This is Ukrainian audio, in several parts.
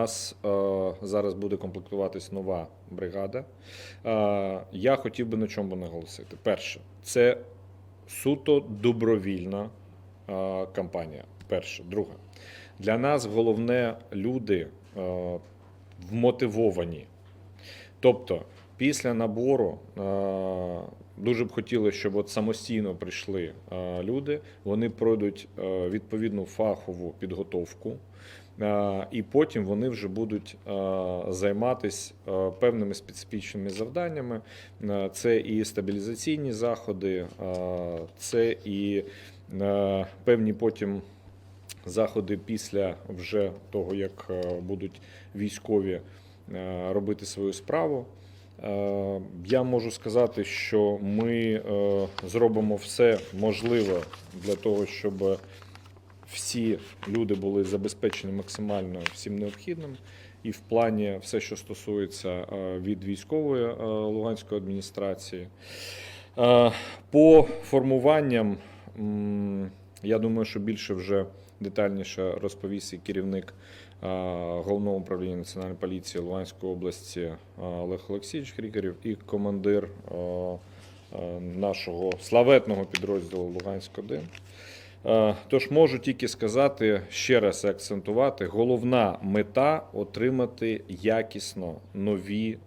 нас е, зараз буде комплектуватись нова бригада. Е, я хотів би на чому наголосити. Перше, це суто добровільна е, кампанія. Перше. Друге, для нас головне люди е, вмотивовані. Тобто, після набору е, дуже б хотілося, щоб от самостійно прийшли е, люди, вони пройдуть е, відповідну фахову підготовку. Е, І потім вони вже будуть займатися певними специфічними завданнями. Е, Це і стабілізаційні заходи, е, це і е, певні потім заходи після вже того, як е, будуть військові е, робити свою справу. Е, Я можу сказати, що ми е, зробимо все можливе для того, щоб всі люди були забезпечені максимально всім необхідним. І в плані все, що стосується е, від військової е, Луганської адміністрації. Е, По формуванням, я думаю, що більше вже детальніше розповість і керівник головного управління національної поліції Луганської області Олег Олексійович Крікарів і командир нашого славетного підрозділу Луганськ 1 Е, Тож можу тільки сказати ще раз акцентувати: головна мета отримати якісно нові,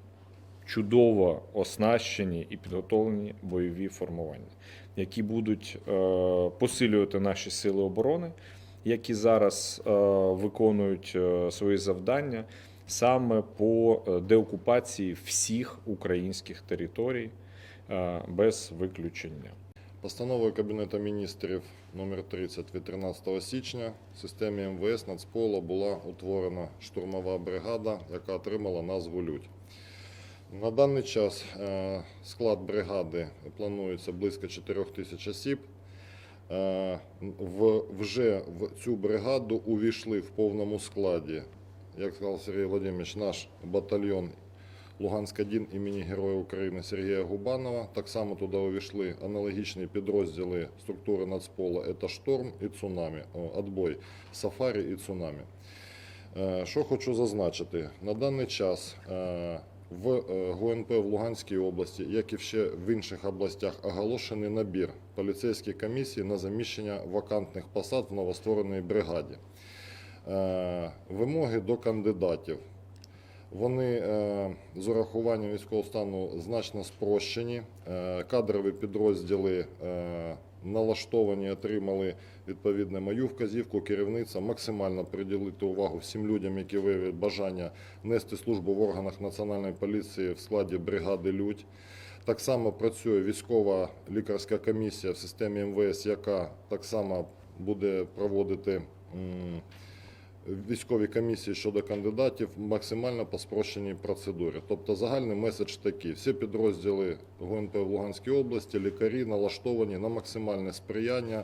чудово оснащені і підготовлені бойові формування, які будуть е, посилювати наші сили оборони, які зараз е, виконують е, свої завдання саме по е, деокупації всіх українських територій е, без виключення. Постановою Кабінету міністрів номер 30 від 13 січня в системі МВС Нацпола була утворена штурмова бригада, яка отримала назву Людь. На даний час е, склад бригади планується близько 4 тисяч осіб. Е, вже в цю бригаду увійшли в повному складі, як сказав Сергій Володимирович, наш батальйон Луганськ 1 імені Героя України Сергія Губанова. Так само туди увійшли аналогічні підрозділи структури Нацпола це Шторм і Цунамі, о, Отбой, Сафарі і Цунамі. Е, Що хочу зазначити, на даний час е, в е, ГУНП в Луганській області, як і ще в інших областях, оголошений набір поліцейських комісій на заміщення вакантних посад в новоствореній бригаді. Вимоги до кандидатів. Вони е, з урахуванням військового стану значно спрощені. Е, Кадрові підрозділи е, налаштовані, отримали відповідно мою вказівку. Керівниця максимально приділити увагу всім людям, які виявляють бажання нести службу в органах національної поліції в складі бригади Людь. Так само працює військова лікарська комісія в системі МВС, яка так само буде проводити. Військові комісії щодо кандидатів максимально по спрощеній процедурі. Тобто загальний меседж такий: всі підрозділи ГУНП в Луганській області, лікарі налаштовані на максимальне сприяння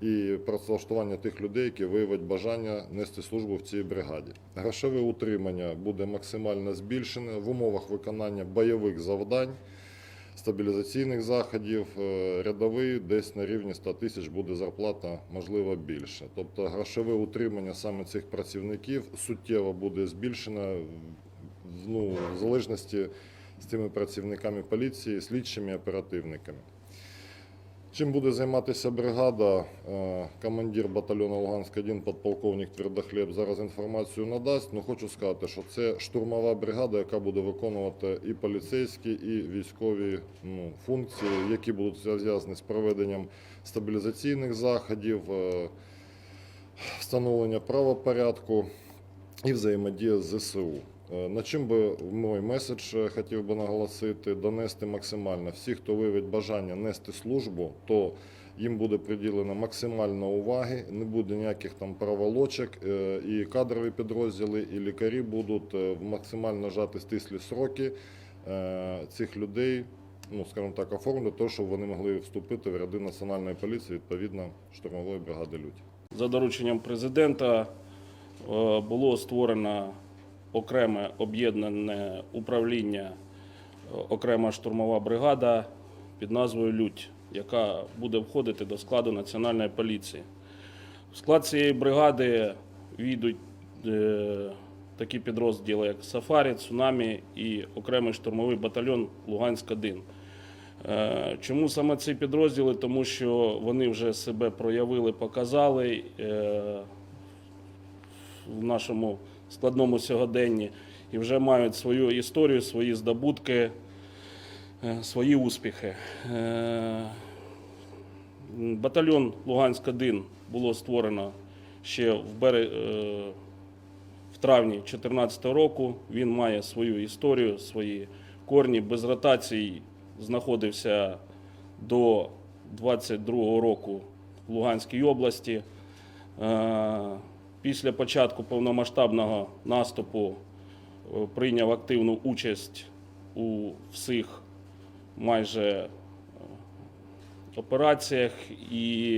і працевлаштування тих людей, які виявять бажання нести службу в цій бригаді. Грошове утримання буде максимально збільшене в умовах виконання бойових завдань. Стабілізаційних заходів е, рядовий десь на рівні 100 тисяч буде зарплата, можливо, більше. Тобто грошове утримання саме цих працівників суттєво буде збільшено ну, в залежності з тими працівниками поліції, слідчими оперативниками. Чим буде займатися бригада, е, командир батальйону Луганськ 1 подполковник Твердохліб зараз інформацію надасть. Ну хочу сказати, що це штурмова бригада, яка буде виконувати і поліцейські, і військові ну, функції, які будуть зв'язані з проведенням стабілізаційних заходів, е, встановлення правопорядку і взаємодія з ЗСУ. Е, На чим би мій меседж е, хотів би наголосити, донести максимально всі, хто виявить бажання нести службу, то їм буде приділено максимально уваги, не буде ніяких там проволочок, е, і кадрові підрозділи, і лікарі будуть в максимально жати стислі сроки цих людей, ну скажімо так, оформити, то, щоб вони могли вступити в ряди національної поліції відповідно штурмової бригади Людь. За дорученням президента було створено окреме об'єднане управління, е, окрема штурмова бригада під назвою Людь, яка буде входити до складу Національної поліції. В склад цієї бригади війдуть е, такі підрозділи, як Сафарі, Цунамі і окремий штурмовий батальйон Луганськ-1. Е, Чому саме ці підрозділи? Тому що вони вже себе проявили, показали в нашому складному сьогоденні і вже мають свою історію, свої здобутки, е, свої успіхи. Е, Батальйон Луганськ-1 було створено ще в, бере... е, в травні 2014 року. Він має свою історію, свої корні. Без ротацій знаходився до 22 року в Луганській області. Після початку повномасштабного наступу е, прийняв активну участь у всіх майже е, операціях і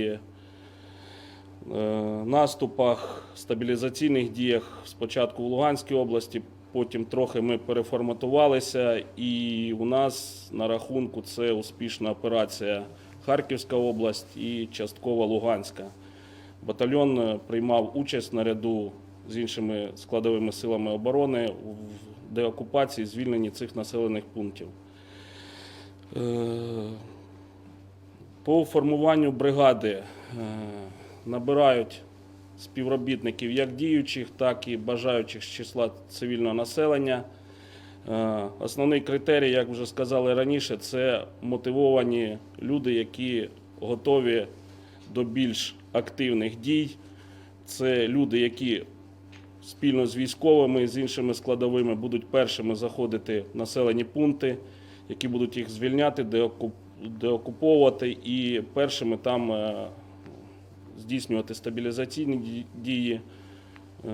е, наступах, стабілізаційних діях спочатку в Луганській області, потім трохи ми переформатувалися, і у нас на рахунку це успішна операція Харківська область і частково Луганська. Батальйон е, приймав участь наряду з іншими складовими силами оборони в деокупації, звільненні цих населених пунктів. Е, По формуванню бригади е, набирають співробітників як діючих, так і бажаючих з числа цивільного населення. Основний критерій, як вже сказали раніше, це мотивовані люди, які готові до більш активних дій. Це люди, які спільно з військовими і з іншими складовими будуть першими заходити в населені пункти, які будуть їх звільняти, деокуп- деокуповувати і першими там е, здійснювати стабілізаційні дії, е,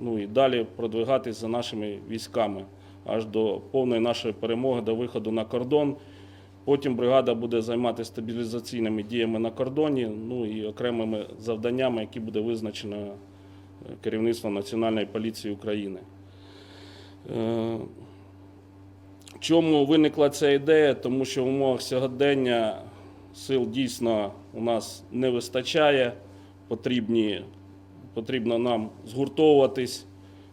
ну і далі продвигатись за нашими військами аж до повної нашої перемоги, до виходу на кордон. Потім бригада буде займатися стабілізаційними діями на кордоні, ну і окремими завданнями, які буде визначено е, керівництвом Національної поліції України. Е, Чому виникла ця ідея? Тому що в умовах сьогодення сил дійсно у нас не вистачає. Потрібні, потрібно нам згуртовуватись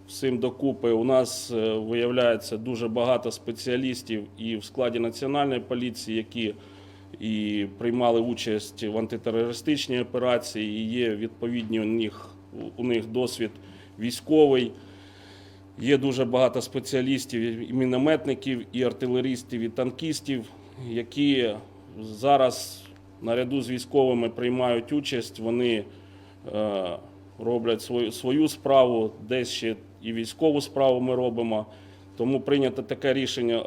всім докупи. У нас е, виявляється дуже багато спеціалістів і в складі національної поліції, які і приймали участь в антитерористичній операції, і є відповідні у них, у них досвід військовий. Є дуже багато спеціалістів, і мінометників, і артилерістів, і танкістів, які зараз наряду з військовими приймають участь. Вони е, роблять свою, свою справу, десь ще і військову справу ми робимо. Тому прийнято таке рішення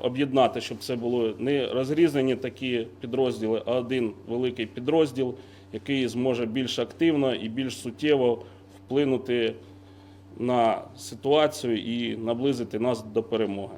об'єднати, щоб це було не розрізані такі підрозділи, а один великий підрозділ, який зможе більш активно і більш суттєво вплинути на ситуацію і наблизити нас до перемоги.